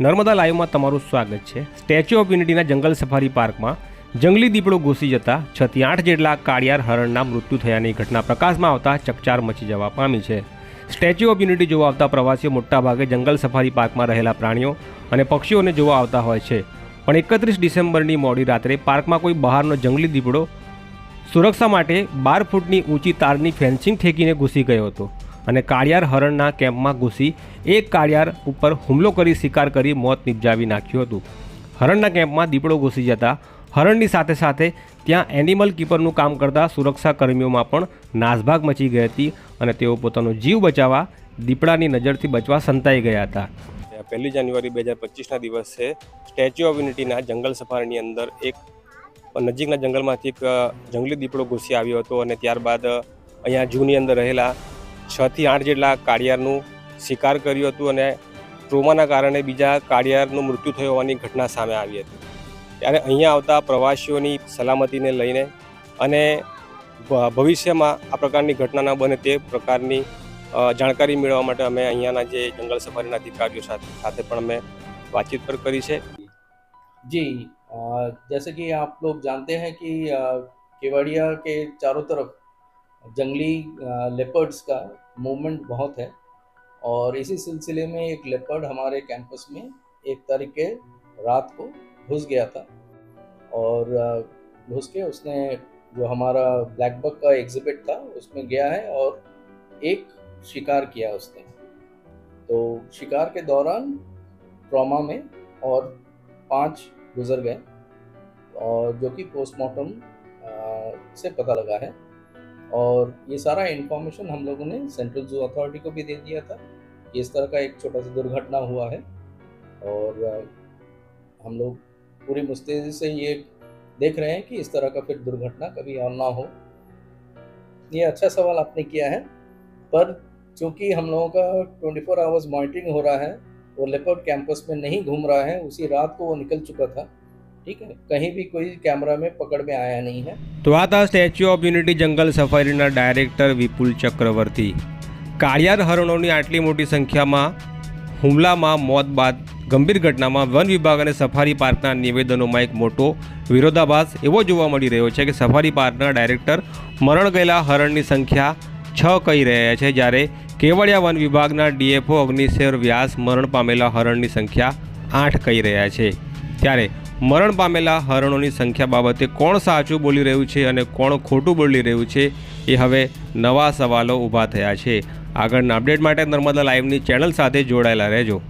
નર્મદા લાઈવમાં તમારું સ્વાગત છે. સ્ટેચ્યુ ઓફ યુનિટીના જંગલ સફારી પાર્કમાં જંગલી દીપડો ઘૂસી જતા છતી આઠ જેટલા કાળિયાર હરણના મૃત્યુ થયાની ઘટના પ્રકાશમાં આવતા ચકચાર મચી જવા પામી છે. સ્ટેચ્યુ ઓફ યુનિટી જોવા આવતા પ્રવાસીઓ મોટાભાગે જંગલ સફારી પાર્કમાં રહેલા પ્રાણીઓ અને પક્ષીઓને જોવા આવતા હોય છે. પણ એકત્રીસ ડિસેમ્બરની મોડી રાત્રે પાર્કમાં કોઈ બહારનો જંગલી દીપડો સુરક્ષા માટે બાર ફૂટની ઊંચી તારની ફેન્સિંગ ઠેકીને ઘૂસી ગયો હતો. અને કાળિયાર હરણના કેમ્પમાં ઘૂસી એક કાળિયાર ઉપર હુમલો કરી શિકાર કરી મોત નિપજાવી નાખ્યું હતું. હરણના કેમ્પમાં દીપડો ઘૂસી જતા હરણની સાથે સાથે ત્યાં એનિમલ કીપરનું કામ કરતા સુરક્ષા કર્મીઓમાં પણ નાસભાગ મચી ગઈ હતી અને તેઓ પોતાનો જીવ બચાવવા દીપડાની નજરથી બચવા સંતાઈ ગયા હતા. પહેલી જાન્યુઆરી બે હજાર પચીસના દિવસે સ્ટેચ્યુ ઓફ યુનિટીના જંગલ સફારીની અંદર એક નજીકના જંગલમાંથી એક જંગલી દીપડો ઘૂસી આવ્યો હતો અને ત્યારબાદ અહીંયા જૂની અંદર રહેલા છથી આઠ જેટલા કાળિયારનું શિકાર કર્યું હતું અને ટ્રોમાના કારણે બીજા કાળિયારનું મૃત્યુ થયું હોવાની ઘટના સામે આવી હતી ત્યારે અહીંયા આવતા પ્રવાસીઓની સલામતીને લઈને અને ભ- ભવિષ્યમાં આ પ્રકારની ઘટના ન બને તે પ્રકારની અ, જાણકારી મેળવવા માટે અમે અહીંયાના જે જંગલ સફારીના અધિકારીઓ સાથે સાથે પણ અમે વાતચીત પર કરી છે जी अ, जैसे कि आप लोग जानते हैं कि अ, केवड़िया के चारों तरफ जंगली लेपर्ड्स का मूवमेंट बहुत है। और इसी सिलसिले में एक लेपर्ड हमारे कैंपस में एक तारीख के रात को घुस गया था। और घुस के उसने जो हमारा ब्लैक बक का एग्जिबिट था, उसमें गया है और एक शिकार किया उसने। तो शिकार के दौरान ट्रॉमा में और पाँच गुजर गए और जो कि पोस्टमार्टम से पता लगा है। और ये सारा इन्फॉर्मेशन हम लोगों ने सेंट्रल जू अथॉरिटी को भी दे दिया था कि इस तरह का एक छोटा सा दुर्घटना हुआ है। और हम लोग पूरी मुस्तैदी से ये देख रहे हैं कि इस तरह का फिर दुर्घटना कभी और ना हो। ये अच्छा सवाल आपने किया है, पर चूँकि हम लोगों का 24 फोर आवर्स मॉनिटरिंग हो रहा है वो लेपर्ड कैंपस में नहीं घूम रहा है, उसी रात को वो निकल चुका था ठीक है कहीं भी कोई कैमरा में पकड़ में आया नहीं है તો આ હતા સ્ટેચ્યુ ઓફ યુનિટી જંગલ સફારીના ડાયરેક્ટર વિપુલ ચક્રવર્તી કાળિયાર હરણોની આટલી મોટી સંખ્યામાં હુમલામાં મોત બાદ ગંભીર ઘટનામાં વન વિભાગ અને સફારી પાર્કના નિવેદનોમાં એક મોટો વિરોધાભાસ એવો જોવા મળી રહ્યો છે કે સફારી પાર્કના ડાયરેક્ટર મરણ ગયેલા હરણની સંખ્યા છ કહી રહ્યા છે જ્યારે કેવડિયા વન વિભાગના ડીએફઓ અગ્નિશેર વ્યાસ મરણ પામેલા હરણની સંખ્યા આઠ કહી રહ્યા છે ત્યારે મરણ પામેલા હરણોની સંખ્યા બાબતે કોણ સાચું બોલી રહ્યું છે અને કોણ ખોટું બોલી રહ્યું છે એ હવે નવા સવાલો ઊભા થયા છે. આગળના અપડેટ માટે નર્મદા લાઈવની ચેનલ સાથે જોડાયેલા રહેજો.